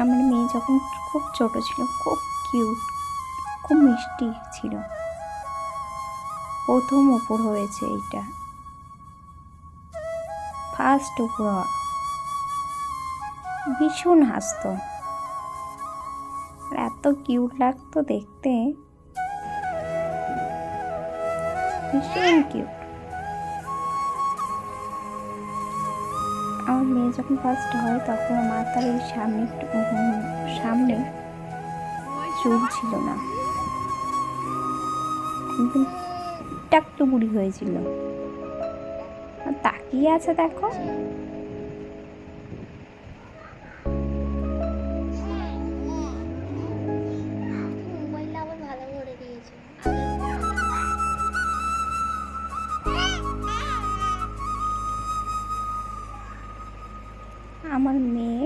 আমার মেয়ে যখন খুব ছোট ছিল, খুব কিউট খুব মিষ্টি ছিল। প্রথম উপর হয়েছে এইটা। ফার্স্ট উপর ভীষণ হাসতো। আর এত কিউট লাগতো দেখতে। ভীষণ কিউট আমার মেয়ে যখন ফার্স্ট হয়, তখন আমার তার এই সামনে সামনে চুল ছিল না। একদম বুড়ি হয়েছিল। তাকিয়ে আছে দেখো। আমার মেয়ে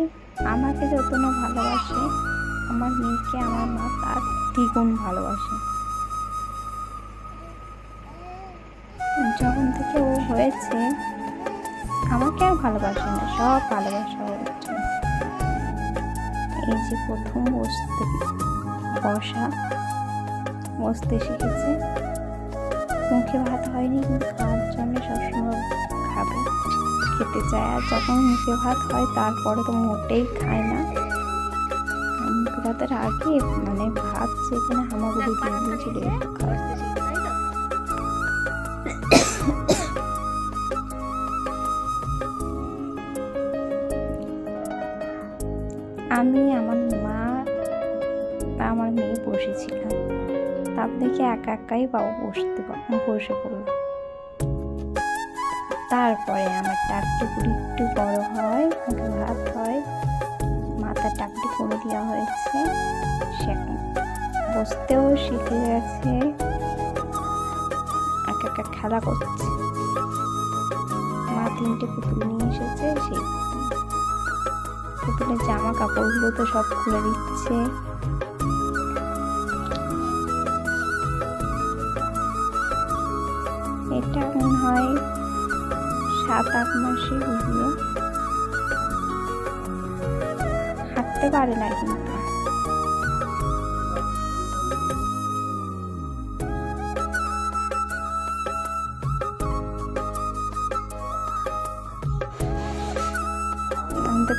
আমাকে যত না ভালোবাসে, আমার মেয়েকে আমার মা তার দ্বিগুণ ভালোবাসে যখন থেকে ও হয়েছে, আমাকে আর ভালোবাসে না, সব ভালোবাসা জন্য। এই যে প্রথম বসতে, বসা, বসতে শিখেছে মুখে ভাত হয়নি, কিন্তু খাবে খেতে চায়। আর যখন মুখে ভাত হয় তারপরে তো মোটেই খায় না। মুখে ভাতের আগে মানে ভাত যেখানে হামাগুড়ি দিয়ে দিয়েছিল খায় আমি আমার মা আমার মেয়ে বসেছিলাম। তারপর দেখি একা একাই বাবু বসতে বসে পড়ল। তারপরে আমার টাকটুকুরি একটু বড় হয় মুখে ভাত হয়। মাথা টাকটি করে দেওয়া হয়েছে। সে বসতেও শিখে গেছে। একা একা খেলা করছে। মা তিনটে পুতুল নিয়ে এসেছে, সেই পুতুলের জামা কাপড়গুলো তো সব খুলে দিচ্ছে। এটা মনে হয় সাত, আট মাসে হলো হাঁটতে পারে না কিন্তু।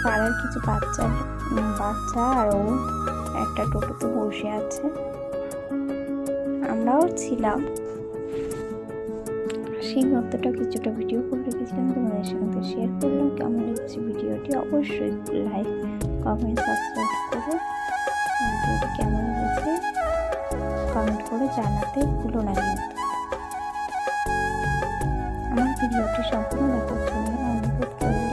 পাড়ার কিছু বাচ্চা বাচ্চা আর ও একটা টোটোতে বসে আছে। আমরাও ছিলাম। সেই মুহূর্তটা কিছুটা ভিডিও করে রেখেছিলাম। তোমাদের সঙ্গে শেয়ার করলাম। কেমন লেগেছে ভিডিওটি অবশ্যই লাইক কমেন্ট সাবস্ক্রাইব করো। ভিডিওটি কেমন লেগেছে? কমেন্ট করে জানাতে ভুলো না কিন্তু। আমার ভিডিওটি সম্পূর্ণ দেখার জন্য অনুরোধ করল,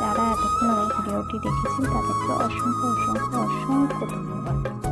যারা এতক্ষণ আমার ভিডিওটি দেখেছেন, তাদেরকে অসংখ্য অসংখ্য অসংখ্য ধন্যবাদ।